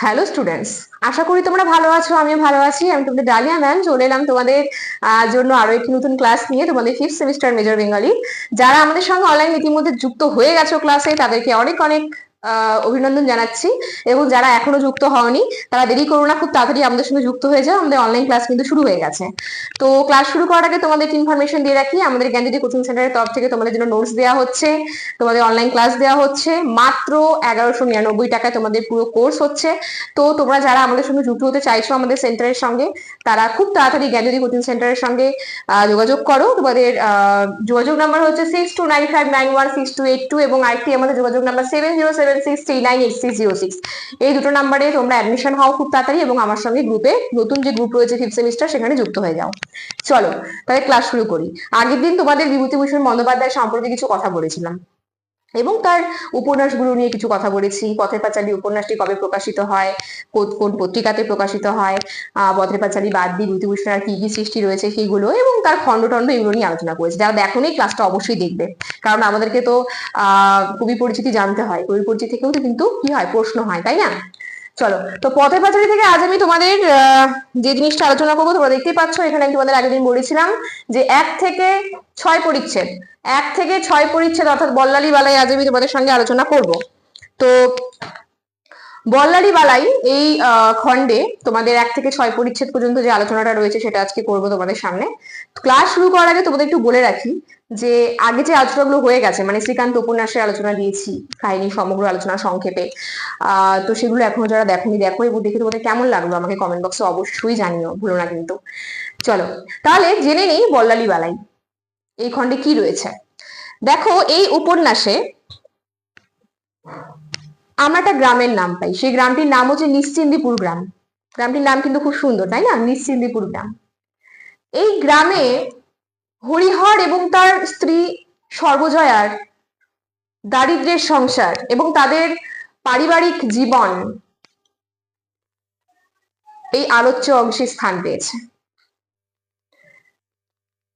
Hello students আশা করি তোমরা ভালো আছো, আমিও ভালো আছি। আমি তোমাদের ডালিয়া ম্যাম চলে এলাম তোমাদের জন্য আরও একটি নতুন ক্লাস নিয়ে তোমাদের ফিফথ সেমিস্টার মেজর বেঙ্গলি যারা আমাদের সঙ্গে অনলাইন ইতিমধ্যে যুক্ত হয়ে গেছো ক্লাসে তাদেরকে অনেক অনেক অভিনন্দন জানাচ্ছি। এবং যারা এখনও যুক্ত হওনি, তারা দেরি করো না, খুব তাড়াতাড়ি আমাদের সঙ্গে যুক্ত হয়ে যাও। আমাদের অনলাইন ক্লাস কিন্তু শুরু হয়ে গেছে। তো ক্লাস শুরু করার আগে তোমাদের ইনফরমেশন দিয়ে রাখি। আমাদের জ্ঞানজ্যোতি কোচিং সেন্টারের তরফ থেকে তোমাদের জন্য নোটস দেওয়া হচ্ছে, তোমাদের অনলাইন ক্লাস দেওয়া হচ্ছে। মাত্র এগারোশো নিরানব্বই টাকায় তোমাদের পুরো কোর্স হচ্ছে। তো তোমরা যারা আমাদের সঙ্গে যুক্ত হতে চাইছো আমাদের সেন্টারের সঙ্গে, তারা খুব তাড়াতাড়ি জ্ঞানজ্যোতি কোচিং সেন্টারের সঙ্গে যোগাযোগ করো। তোমাদের যোগাযোগ নাম্বার হচ্ছে six two nine five nine one six two eight two এবং আরেকটি আমাদের যোগাযোগ number seven zero seven six nine eight six six এই দুটো নাম্বারে তোমরা অ্যাডমিশন হও খুব তাড়াতাড়ি এবং আমার সঙ্গে গ্রুপে নতুন যে গ্রুপ রয়েছে ফিফথ সেমিস্টার সেখানে যুক্ত হয়ে যাও। চলো, তাহলে ক্লাস শুরু করি। আগের দিন তোমাদের বিভূতিভূষণ বন্দ্যোপাধ্যায় সম্পর্কে কিছু কথা বলেছিলাম। এবং তার উপন্যাসগুলো নিয়ে কিছু কথা বলেছি। পথের পাঁচালী উপন্যাসটি কবে প্রকাশিত হয়? কোন- কোন পত্রিকাতে প্রকাশিত হয়? আহ পথের পাঁচালী বাদ দিয়ে বিভূতিভূষণ আর কি কি সৃষ্টি রয়েছে সেগুলো এবং তার খণ্ড টণ্ড এগুলো নিয়ে আলোচনা করেছি। যারা দেখোনি ক্লাসটা অবশ্যই দেখবে। কারণ আমাদেরকে তো আহ কবি পরিচিতি জানতে হয়। কবি পরিচিতি থেকেও তো কিন্তু কি হয়? প্রশ্ন হয়, তাই না? চলো, তো পথের পাঁচালি থেকে আজ আমি তোমাদের যে জিনিসটা আলোচনা করব, তোমরা দেখতেই পাচ্ছ, এখানে আমি তোমাদের আগের দিন বলেছিলাম যে এক থেকে ছয় পরিচ্ছেদ, এক থেকে ছয় পরিচ্ছেদ, অর্থাৎ বল্লালি বালাই আজ আমি তোমাদের সঙ্গে আলোচনা করব। তো বল্লালি বালাই এই খণ্ডে তোমাদের এক থেকে ছয় পরিচ্ছেদ পর্যন্ত যে আলোচনাটা রয়েছে সেটা আজকে করব তোমাদের সামনে। ক্লাস শুরু করার আগে তোমাদের একটু বলে রাখি যে আগে যে আলোচনাগুলো হয়ে গেছে মানে শ্রীকান্ত উপন্যাসের আলোচনা দিয়েছি, কাহিনী, সমগ্র আলোচনা সংক্ষেপে তো সেগুলো এখনও যারা দেখোনি, দেখো এবং দেখে তোমাদের কেমন লাগল আমাকে কমেন্ট বক্সে অবশ্যই জানিও, ভুলো না কিন্তু। চলো, তাহলে জেনে নেই বল্লালি বালাই, এই খণ্ডে কি রয়েছে? দেখো, এই উপন্যাসে আমরা একটা গ্রামের নাম পাই। সেই গ্রামটির নাম হচ্ছে নিশ্চিন্দিপুর গ্রাম। গ্রামটির নাম কিন্তু খুব সুন্দর, তাই না? নিশ্চিন্দিপুর গ্রাম। এই গ্রামে হরিহর এবং তার স্ত্রী সর্বজয়ার দারিদ্র্যের সংসার এবং তাদের পারিবারিক জীবন এই আলোচ্য অংশে স্থান পেয়েছে।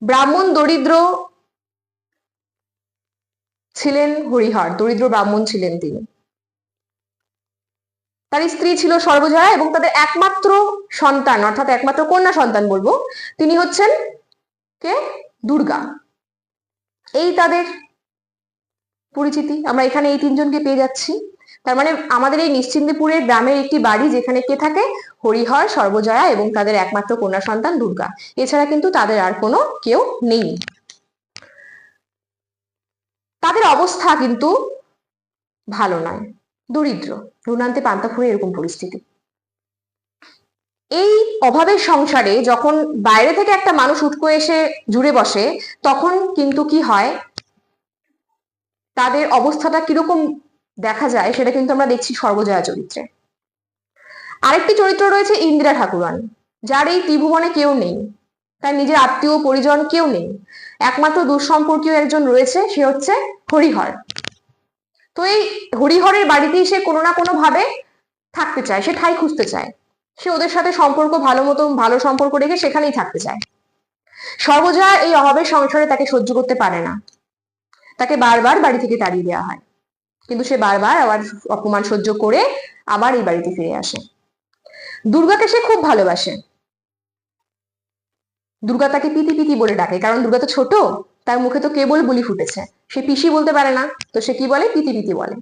ব্রাহ্মণ দরিদ্র ছিলেন হরিহর, দরিদ্র ব্রাহ্মণ ছিলেন তিনি। তার স্ত্রী ছিল সর্বজয়া এবং তাদের একমাত্র সন্তান, অর্থাৎ একমাত্র কন্যা সন্তান বলব, তিনি হচ্ছেন কে? দুর্গা। এই তাদের পরিচিতি। আমরা এখানে এই তিনজনকে পেয়ে যাচ্ছি। তার মানে আমাদের এই নিশ্চিন্দিপুরের গ্রামের একটি বাড়ি যেখানে কে থাকে? হরিহর, সর্বজয়া এবং তাদের একমাত্র কন্যা সন্তান দুর্গা। এছাড়া কিন্তু তাদের আর কোনো কেউ নেই। তাদের অবস্থা কিন্তু ভালো নয়। দরিদ্র নুনান্তে পান্তা ফুরে এরকম পরিস্থিতি। এই অভাবের সংসারে যখন বাইরে থেকে একটা মানুষ উঠকো এসে জুড়ে বসে, তখন কিন্তু কি হয়? তাদের অবস্থাটা কীরকম দেখা যায় সেটা কিন্তু আমরা দেখছি সর্বজয়া চরিত্রে। আরেকটি চরিত্র রয়েছে ইন্দিরা ঠাকুরান, যার এই ত্রিভুবনে কেউ নেই। তার নিজের আত্মীয় পরিজন কেউ নেই। একমাত্র দুঃসম্পর্কীয় একজন রয়েছে, সে হচ্ছে হরিহর। তো এই হরিহরের বাড়িতেই সে কোনো না কোনো ভাবে থাকতে চায়, সে ঠাই খুঁজতে চায়। সে ওদের সাথে সম্পর্ক ভালো মতো, ভালো সম্পর্ক রেখে সেখানেই থাকতে চায়। সর্বজয়া এই অভাবের সংসারে তাকে সহ্য করতে পারে না। তাকে বারবার বাড়ি থেকে তাড়িয়ে দেওয়া হয়। কিন্তু সে বারবার আবার অপমান সহ্য করে আবার এই বাড়িতে ফিরে আসে। দুর্গাকে সে খুব ভালোবাসে। দুর্গা তাকে পিতি পিতি বলে ডাকে, কারণ দুর্গা তো ছোট, তার মুখে তো কেবল বুলি ফুটেছে। সে পিসি বলতে পারে না, তো সে কি বলে? পিতি পিতি বলে।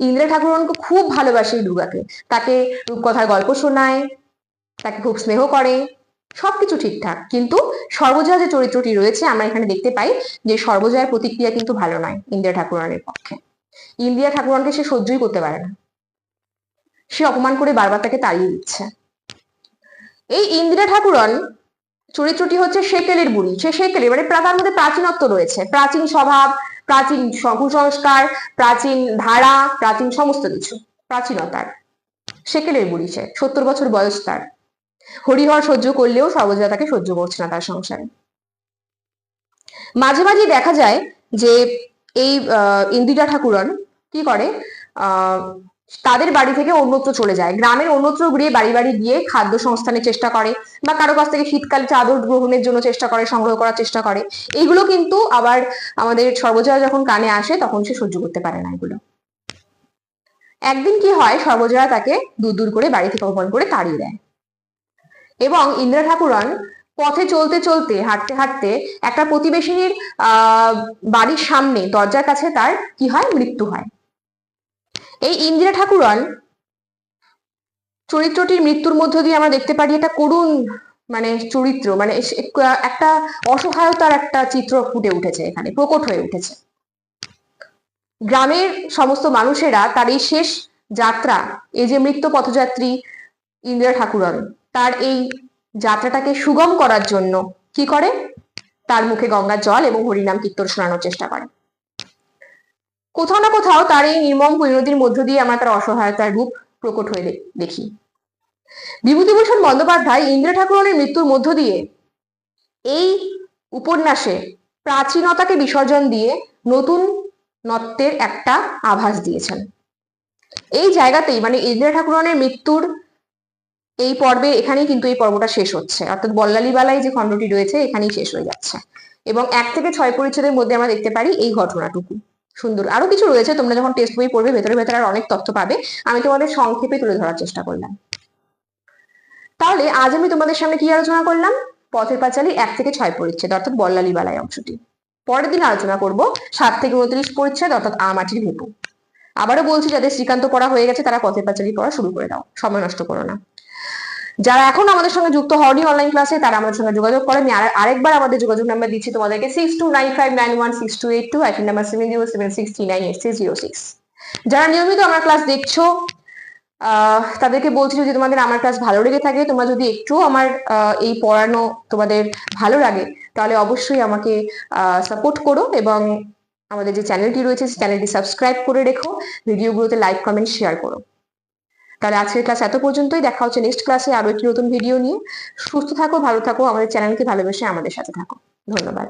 ইন্দিরা ঠাকুরনকে খুব ভালোবাসে দুর্গাকে। তাকে রূপকথার গল্প শোনায়, তাকে খুব স্নেহ করে, সবকিছু ঠিকঠাক। কিন্তু সর্বজয়া যে চরিত্রটি রয়েছে, আমরা এখানে দেখতে পাই যে সর্বজয়ার প্রতিক্রিয়া কিন্তু ভালো নয় ইন্দিরা ঠাকুরানের পক্ষে। ইন্দিরা ঠাকুরনকে সে সহ্যই করতে পারে না। সে অপমান করে বারবার তাকে তাড়িয়ে দিচ্ছে। এই ইন্দিরা ঠাকুরন চরিত্রটি হচ্ছে সেকেলের বুড়ি। সে সেকেলের মানে তার মধ্যে প্রাচীনত্ব রয়েছে। প্রাচীন স্বভাব প্রাচীন কুসংস্কার প্রাচীন ধারা, প্রাচীন সমস্ত কিছু, প্রাচীনতার। সেকেলের বুড়ি সে সত্তর বছর বয়স তার। হরিহর সহ্য করলেও সর্বজয়া তাকে সহ্য করছে না তার সংসারে। মাঝে মাঝে দেখা যায় যে এই ইন্দিরা ঠাকুরন কি করে তাদের বাড়ি থেকে অন্যত্র চলে যায়। গ্রামের অন্যত্র ঘুরিয়ে বাড়ি বাড়ি গিয়ে খাদ্য সংস্থানের চেষ্টা করে বা কারও কাছ থেকে শীতকালে চাদর গ্রহণের জন্য চেষ্টা করে, সংগ্রহ করার চেষ্টা করে। এইগুলো কিন্তু আবার আমাদের সর্বজয়া যখন কানে আসে তখন সে সহ্য করতে পারে না এগুলো। একদিন কি হয়, সর্বজয়া তাকে দূর দূর করে বাড়ি থেকে অপমান করে তাড়িয়ে দেয়। এবং ইন্দিরা ঠাকুরন পথে চলতে চলতে, হাঁটতে হাঁটতে একটা প্রতিবেশীর বাড়ির সামনে, দরজার কাছে তার কি হয়? মৃত্যু হয়। এই ইন্দিরা ঠাকুরন চরিত্রটির মৃত্যুর মধ্য দিয়ে আমরা দেখতে পারি একটা করুণ মানে চরিত্র মানে একটা অসহায়তার একটা চিত্র ফুটে উঠেছে এখানে, প্রকট হয়ে উঠেছে। গ্রামের সমস্ত মানুষেরা তার এই শেষ যাত্রা, এই যে মৃত্যু পথযাত্রী ইন্দিরা ঠাকুরন, তার এই যাত্রাটাকে সুগম করার জন্য কি করে? তার মুখে গঙ্গার জল এবং হরিনাম কীর্তন শোনানোর চেষ্টা করে। কোথাও না কোথাও তার এই নির্মম পরিণতির মধ্য দিয়ে আমরা তার অসহায়তার রূপ প্রকট হয়ে দেখি। বিভূতিভূষণ বন্দ্যোপাধ্যায় ইন্দ্র ঠাকুরনের মৃত্যুর মধ্য দিয়ে এই উপন্যাসে প্রাচীনতাকে বিসর্জন দিয়ে নতুন নত্বের একটা আভাস দিয়েছেন। এই জায়গাতেই মানে ইন্দিরা ঠাকুরনের মৃত্যুর এই পর্বে এখানেই কিন্তু এই পর্বটা শেষ হচ্ছে। অর্থাৎ বল্লালিবালাই যে খণ্ডটি রয়েছে এখানেই শেষ হয়ে যাচ্ছে। এবং এক থেকে ছয় পরিচ্ছেদের মধ্যে আমরা দেখতে পারি এই ঘটনাটুকু। সুন্দর। আরও কিছু রয়েছে, তোমরা যখন টেস্ট বই পড়বে, ভেতরে ভেতরে আর অনেক তথ্য পাবে। আমি তোমাদের সংক্ষেপে তুলে ধরার চেষ্টা করলাম। তাহলে আজ আমি তোমাদের সামনে কি আলোচনা করলাম? পথের পাঁচালী এক থেকে ছয় পরিচ্ছেদ, অর্থাৎ বল্লালিবালাই অংশটি। পরের দিন আলোচনা করব সাত থেকে উনত্রিশ পরিচ্ছেদ, অর্থাৎ আমাটির ভেপু। আবারও বলছি, যাদের শ্রীকান্ত পড়া হয়ে গেছে, তারা পথের পাঁচালী পড়া শুরু করে দাও। সময় নষ্ট করো না। যারা এখন আমাদের সঙ্গে যুক্ত হওনি অনলাইন ক্লাসে তারা আমাদের সঙ্গে যোগাযোগ করে আমি আর- আরেকবার আমাদের যোগাযোগ নাম্বার দিচ্ছি তোমাদেরকে six two nine five nine one six two eight two number seven seven nine six যারা নিয়মিত আমার ক্লাস দেখছ তাদেরকে বলছি যদি তোমাদের আমার ক্লাস ভালো লেগে থাকে, তোমরা যদি একটু আমার এই পড়ানো তোমাদের ভালো লাগে, তাহলে অবশ্যই আমাকে সাপোর্ট করো এবং আমাদের যে চ্যানেলটি রয়েছে, সেই চ্যানেলটি সাবস্ক্রাইব করে রেখো। ভিডিওগুলোতে লাইক কমেন্ট শেয়ার করো। তাহলে আজকের ক্লাস এত পর্যন্তই। দেখা হচ্ছে নেক্সট ক্লাসে আরও একটি নতুন ভিডিও নিয়ে। সুস্থ থাকো, ভালো থাকো, আমাদের চ্যানেলকে ভালোবেসে আমাদের সাথে থাকো। ধন্যবাদ।